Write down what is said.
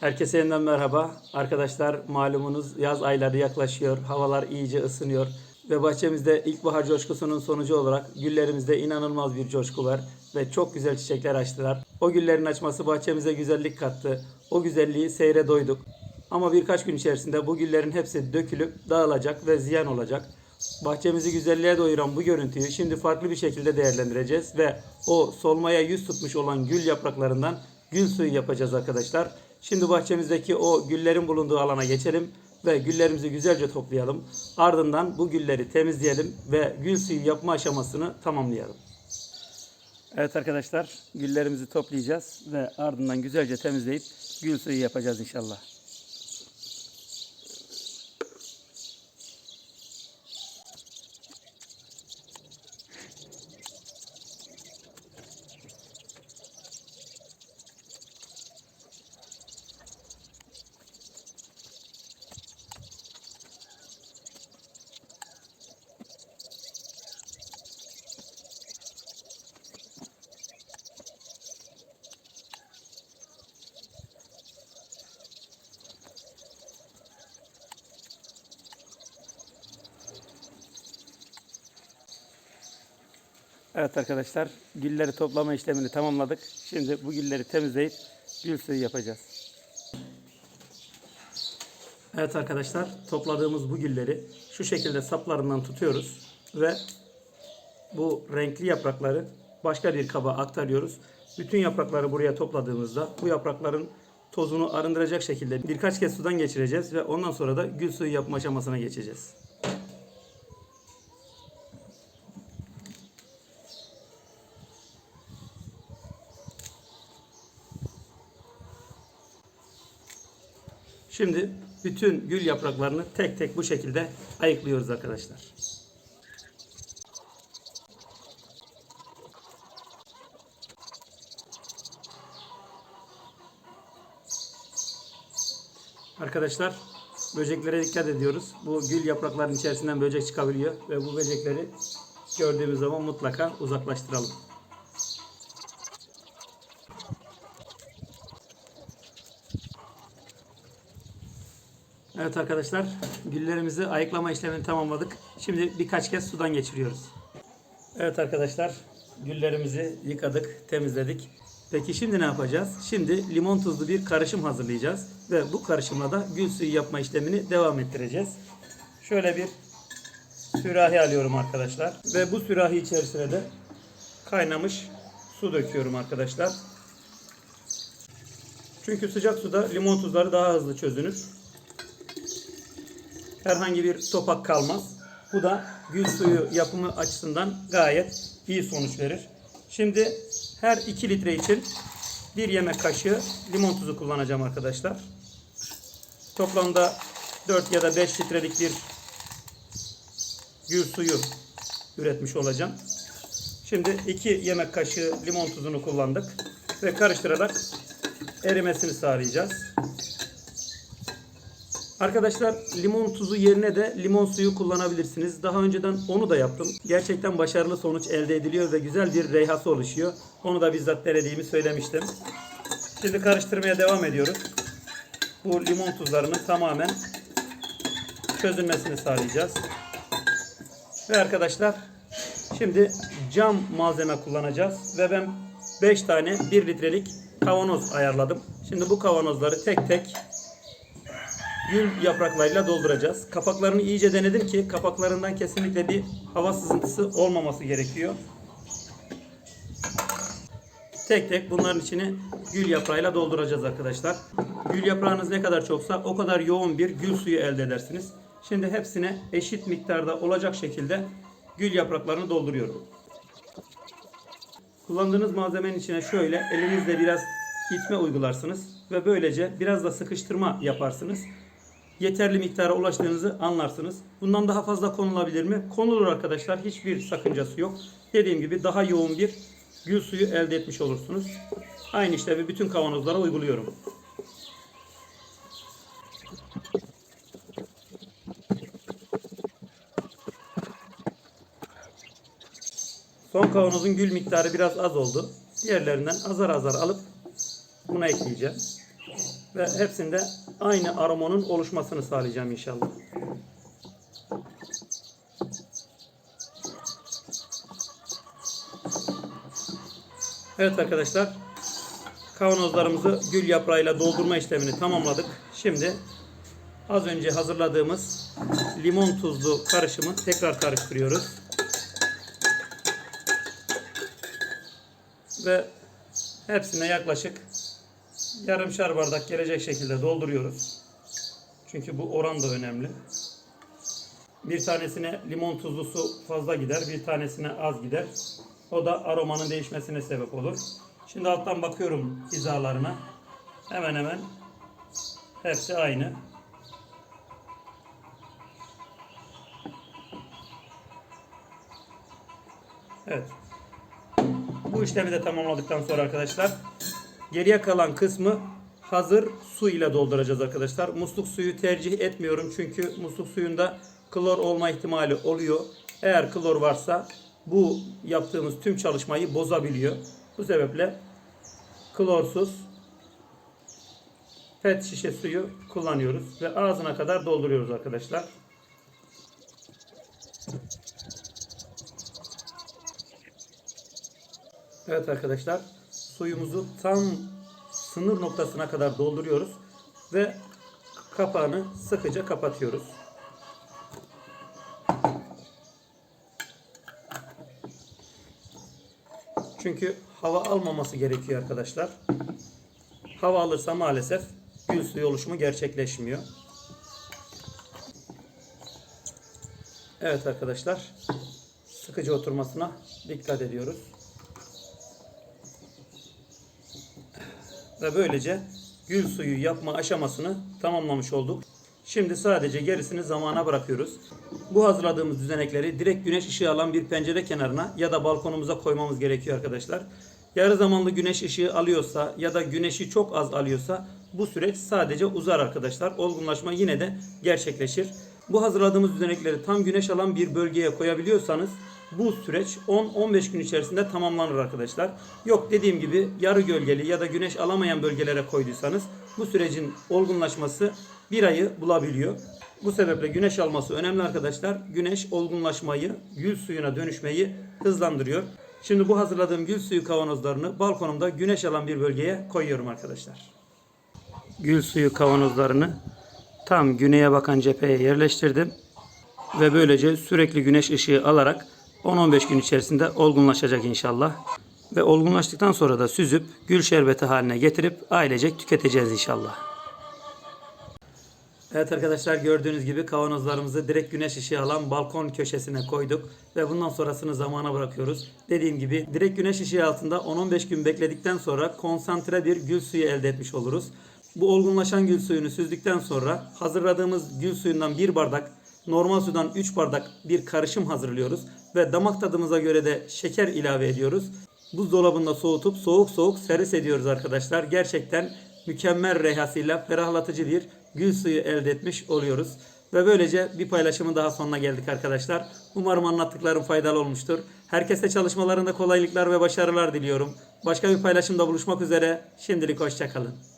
Herkese yeniden merhaba. Arkadaşlar malumunuz yaz ayları yaklaşıyor. Havalar iyice ısınıyor. Ve bahçemizde ilkbahar coşkusunun sonucu olarak güllerimizde inanılmaz bir coşku var. Ve çok güzel çiçekler açtılar. O güllerin açması bahçemize güzellik kattı. O güzelliği seyre doyduk. Ama birkaç gün içerisinde bu güllerin hepsi dökülüp dağılacak ve ziyan olacak. Bahçemizi güzelliğe doyuran bu görüntüyü şimdi farklı bir şekilde değerlendireceğiz ve o solmaya yüz tutmuş olan gül yapraklarından gül suyu yapacağız arkadaşlar. Şimdi bahçemizdeki o güllerin bulunduğu alana geçelim ve güllerimizi güzelce toplayalım. Ardından bu gülleri temizleyelim ve gül suyu yapma aşamasını tamamlayalım. Evet arkadaşlar güllerimizi toplayacağız ve ardından güzelce temizleyip gül suyu yapacağız inşallah. Evet arkadaşlar gülleri toplama işlemini tamamladık. Şimdi bu gülleri temizleyip gül suyu yapacağız. Evet arkadaşlar topladığımız bu gülleri şu şekilde saplarından tutuyoruz ve bu renkli yaprakları başka bir kaba aktarıyoruz. Bütün yaprakları buraya topladığımızda bu yaprakların tozunu arındıracak şekilde birkaç kez sudan geçireceğiz ve ondan sonra da gül suyu yapma aşamasına geçeceğiz. Şimdi bütün gül yapraklarını tek tek bu şekilde ayıklıyoruz arkadaşlar. Arkadaşlar böceklere dikkat ediyoruz. Bu gül yapraklarının içerisinden böcek çıkabiliyor ve bu böcekleri gördüğümüz zaman mutlaka uzaklaştıralım. Evet arkadaşlar güllerimizi ayıklama işlemini tamamladık. Şimdi birkaç kez sudan geçiriyoruz. Evet arkadaşlar güllerimizi yıkadık, temizledik. Peki şimdi ne yapacağız? Şimdi limon tuzlu bir karışım hazırlayacağız. Ve bu karışımla da gül suyu yapma işlemini devam ettireceğiz. Şöyle bir sürahi alıyorum arkadaşlar. Ve bu sürahi içerisine de kaynamış su döküyorum arkadaşlar. Çünkü sıcak suda limon tuzları daha hızlı çözünür herhangi bir topak kalmaz. Bu da gül suyu yapımı açısından gayet iyi sonuç verir. Şimdi her 2 litre için 1 yemek kaşığı limon tuzu kullanacağım arkadaşlar. Toplamda 4 ya da 5 litrelik bir gül suyu üretmiş olacağım. Şimdi 2 yemek kaşığı limon tuzunu kullandık ve karıştırarak erimesini sağlayacağız. Arkadaşlar limon tuzu yerine de limon suyu kullanabilirsiniz. Daha önceden onu da yaptım. Gerçekten başarılı sonuç elde ediliyor ve güzel bir reyhası oluşuyor. Onu da bizzat denediğimi söylemiştim. Şimdi karıştırmaya devam ediyoruz. Bu limon tuzlarının tamamen çözülmesini sağlayacağız. Ve arkadaşlar şimdi cam malzeme kullanacağız. Ve ben 5 tane 1 litrelik kavanoz ayarladım. Şimdi bu kavanozları tek tek gül yapraklarıyla dolduracağız. Kapaklarını iyice denedim ki kapaklarından kesinlikle bir hava sızıntısı olmaması gerekiyor. Tek tek bunların içini gül yaprağıyla dolduracağız arkadaşlar. Gül yaprağınız ne kadar çoksa o kadar yoğun bir gül suyu elde edersiniz. Şimdi hepsine eşit miktarda olacak şekilde gül yapraklarını dolduruyorum. Kullandığınız malzemenin içine şöyle elinizle biraz itme uygularsınız ve böylece biraz da sıkıştırma yaparsınız yeterli miktara ulaştığınızı anlarsınız. Bundan daha fazla konulabilir mi? Konulur arkadaşlar. Hiçbir sakıncası yok. Dediğim gibi daha yoğun bir gül suyu elde etmiş olursunuz. Aynı işlemi bütün kavanozlara uyguluyorum. Son kavanozun gül miktarı biraz az oldu. Diğerlerinden azar azar alıp buna ekleyeceğim. Ve hepsinde aynı aromanın oluşmasını sağlayacağım inşallah. Evet arkadaşlar. Kavanozlarımızı gül yaprağıyla doldurma işlemini tamamladık. Şimdi az önce hazırladığımız limon tuzlu karışımı tekrar karıştırıyoruz. Ve hepsine yaklaşık yarımşar bardak gelecek şekilde dolduruyoruz. Çünkü bu oran da önemli. Bir tanesine limon tuzlu su fazla gider, bir tanesine az gider. O da aromanın değişmesine sebep olur. Şimdi alttan bakıyorum hizalarına. Hemen hemen hepsi aynı. Evet. Bu işlemi de tamamladıktan sonra arkadaşlar geriye kalan kısmı hazır su ile dolduracağız arkadaşlar. Musluk suyu tercih etmiyorum çünkü musluk suyunda klor olma ihtimali oluyor. Eğer klor varsa bu yaptığımız tüm çalışmayı bozabiliyor. Bu sebeple klorsuz pet şişe suyu kullanıyoruz ve ağzına kadar dolduruyoruz arkadaşlar. Evet arkadaşlar suyumuzu tam sınır noktasına kadar dolduruyoruz ve kapağını sıkıca kapatıyoruz. Çünkü hava almaması gerekiyor arkadaşlar. Hava alırsa maalesef gül suyu oluşumu gerçekleşmiyor. Evet arkadaşlar sıkıcı oturmasına dikkat ediyoruz. Ve böylece gül suyu yapma aşamasını tamamlamış olduk. Şimdi sadece gerisini zamana bırakıyoruz. Bu hazırladığımız düzenekleri direkt güneş ışığı alan bir pencere kenarına ya da balkonumuza koymamız gerekiyor arkadaşlar. Yarı zamanlı güneş ışığı alıyorsa ya da güneşi çok az alıyorsa bu süreç sadece uzar arkadaşlar. Olgunlaşma yine de gerçekleşir. Bu hazırladığımız düzenekleri tam güneş alan bir bölgeye koyabiliyorsanız bu süreç 10-15 gün içerisinde tamamlanır arkadaşlar. Yok dediğim gibi yarı gölgeli ya da güneş alamayan bölgelere koyduysanız bu sürecin olgunlaşması bir ayı bulabiliyor. Bu sebeple güneş alması önemli arkadaşlar. Güneş olgunlaşmayı, gül suyuna dönüşmeyi hızlandırıyor. Şimdi bu hazırladığım gül suyu kavanozlarını balkonumda güneş alan bir bölgeye koyuyorum arkadaşlar. Gül suyu kavanozlarını tam güneye bakan cepheye yerleştirdim. Ve böylece sürekli güneş ışığı alarak 10-15 gün içerisinde olgunlaşacak inşallah. Ve olgunlaştıktan sonra da süzüp gül şerbeti haline getirip ailecek tüketeceğiz inşallah. Evet arkadaşlar gördüğünüz gibi kavanozlarımızı direkt güneş ışığı alan balkon köşesine koyduk ve bundan sonrasını zamana bırakıyoruz. Dediğim gibi direkt güneş ışığı altında 10-15 gün bekledikten sonra konsantre bir gül suyu elde etmiş oluruz. Bu olgunlaşan gül suyunu süzdükten sonra hazırladığımız gül suyundan bir bardak, normal sudan 3 bardak bir karışım hazırlıyoruz ve damak tadımıza göre de şeker ilave ediyoruz. Buzdolabında soğutup soğuk soğuk servis ediyoruz arkadaşlar. Gerçekten mükemmel rehasıyla ferahlatıcı bir gül suyu elde etmiş oluyoruz. Ve böylece bir paylaşımın daha sonuna geldik arkadaşlar. Umarım anlattıklarım faydalı olmuştur. Herkese çalışmalarında kolaylıklar ve başarılar diliyorum. Başka bir paylaşımda buluşmak üzere. Şimdilik hoşçakalın.